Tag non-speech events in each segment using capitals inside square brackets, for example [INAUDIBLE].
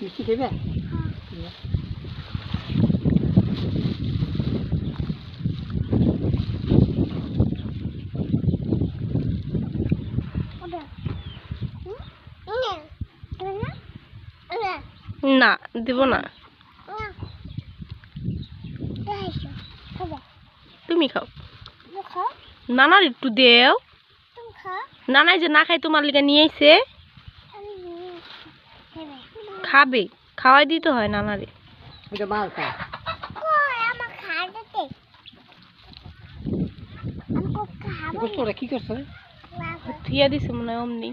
মিষ্টি খেবে না দেব না। তুমি খাও। নানার একটু দেও। নানাই যে না খাই তোমার লিগে নিয়ে এসে খাবে খাওয়াই দিতে হয় নানারে। কি করছ? দিছে মনে হয় অমনি।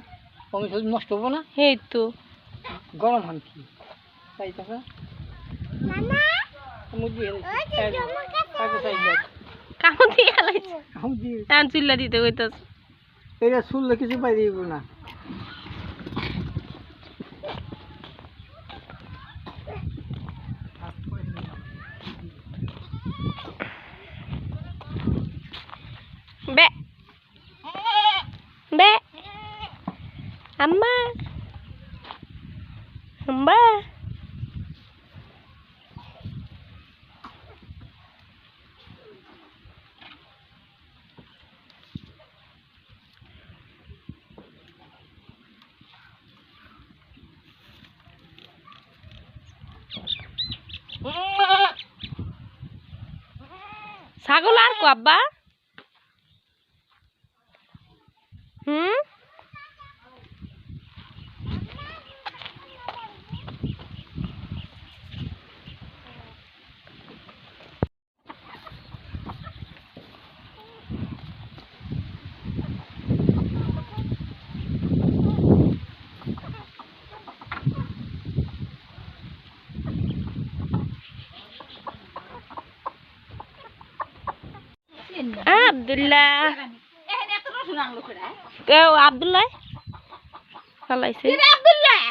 শুধু নষ্ট হব না? এই তো। গরম হান কি? তাই দিয়ে। দিয়ে এখন চুল্লা দিতে এটা শুনলে কিছু পাই দিব না। আম্মা আম্মা ছাগল আর কো আব্বা হুম আব্দুল্লাহ? কেউ আব্দুল্লাহ? চালাইছে আব্দুল্লাহ?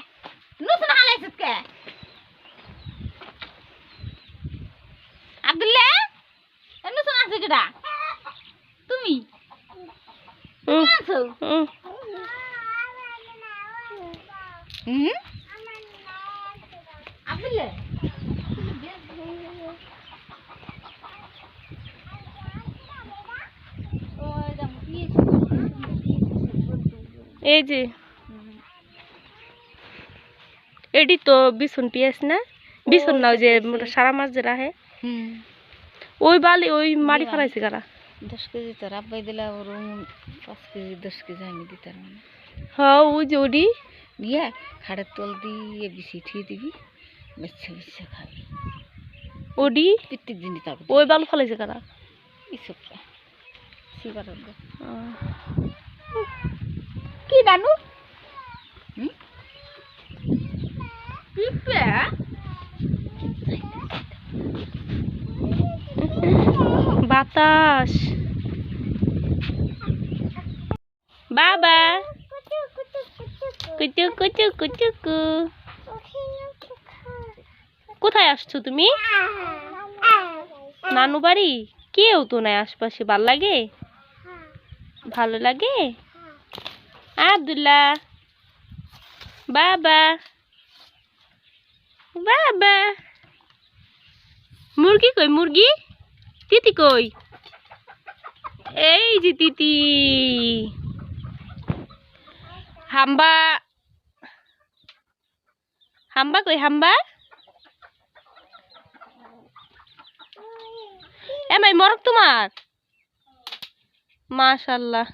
নতুন আছে কেডা? তুমি? আছো। হুম? আব্দুল্লাহ? এই যে। এটি তো বিছুন পিয়াস না? বিছুন না ওই যে সারা মাছ যে রাহে হুম। ওই বালি ওই মারি ফেলাইছে কারা? দশ কেজি তো রাব্বাই দিলা ওর পাঁচ কেজি দশ কেজি আমি দিতাম হ্যাঁ ওই যে ওডি। দিয়ে খাড়ের তল দিয়ে বিছি ঠিয়ে দিবি বেছে বেছে খাবি। ওডি? প্রত্যেক দিনই তার ওই বালু ফেলাইছে কারা? ইসব সিবার কি নানু পিপে বাতাস। বাবা। কুচু কুচু কুচু কু। কোথায় আসছো তুমি? নানু বাড়ি কেউ তো নাই আশপাশে ভালো লাগে? ভালো লাগে? আব্দুল্লাহ বাবা বাবা মুরগি কই মুরগি তিতি কই এই যে তিতি হাম্বা হাম্বা কই হাম্বা এমাই মরক তোমার মাশাল্লাহ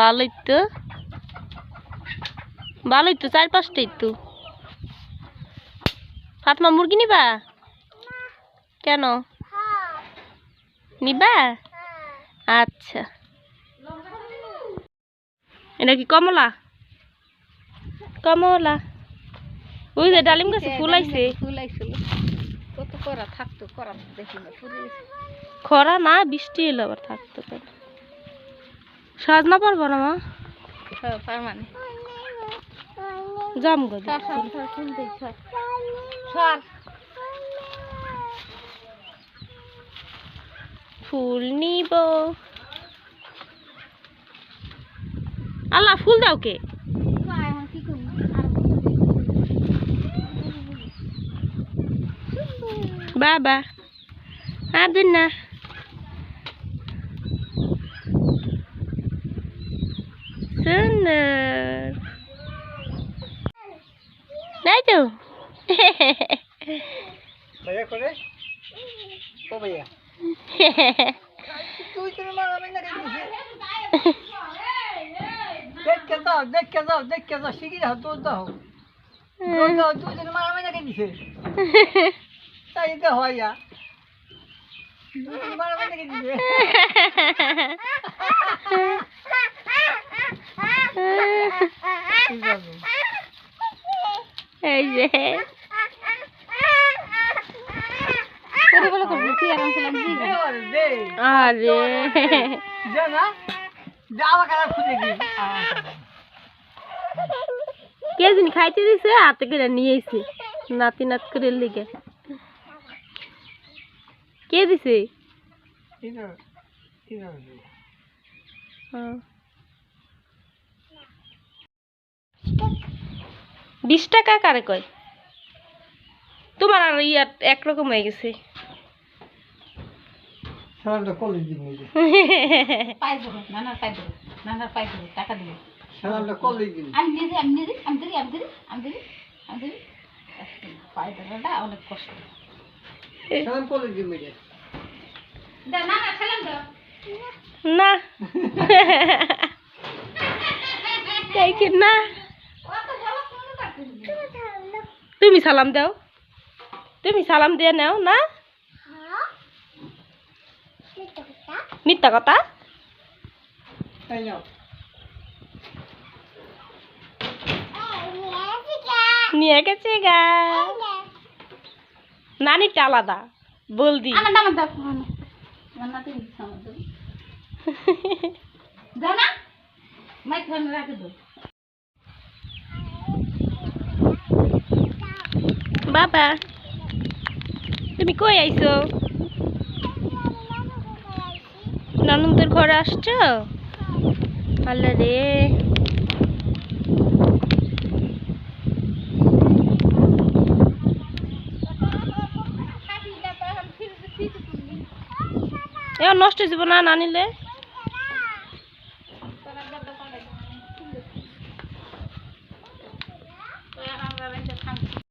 ভালোই তো ভালোই তো চার পাঁচটাই তো। ফাতমা মুরগি নিবা? কেন? নিবা? আচ্ছা। এটা কি কমলা? কমলা। ওই যে ডালিম গাছে ফুল আইছে। ফুল আইছিল। কত করা থাকতো করা দেখি না খরা না বৃষ্টি এলো আবার থাকতে সাজনা পারব না মা? জাম গো ফুল নিব। আল্লাহ ফুল দাও কে? বাবা আদুন না। সুন্দর তাই তো দেখকে যাও দেখকে যাও দেখকে যাও শিখি যাও দৌড় দাও তুই মারামারি না দিছে তাই তো হয় মারামারি না দিছে এই যে। আরে কি খাইতে দিছে হাতে করে নিয়ে এসে নাতি নাত করে লিগে। কে দিছে? হ্যাঁ। বিশ টাকা কারে কয়? তোমার আর ইয়ার একরকম হয়ে গেছে। অনেক কষ্ট। না। [LAUGHS] তাই কি না? তুমি সালাম দাও। তুমি সালাম দিয়ে নাও না? মিথ্যা কথা? নিয়ে গেছে গা। নানিটা আলাদা বলদি। [LAUGHS] না। মাইক রাখে দাও বাবা তুমি কই আইছো? ননদের ঘরে আসছো? আল্লাহ রে। নষ্ট হয়ে যাব না না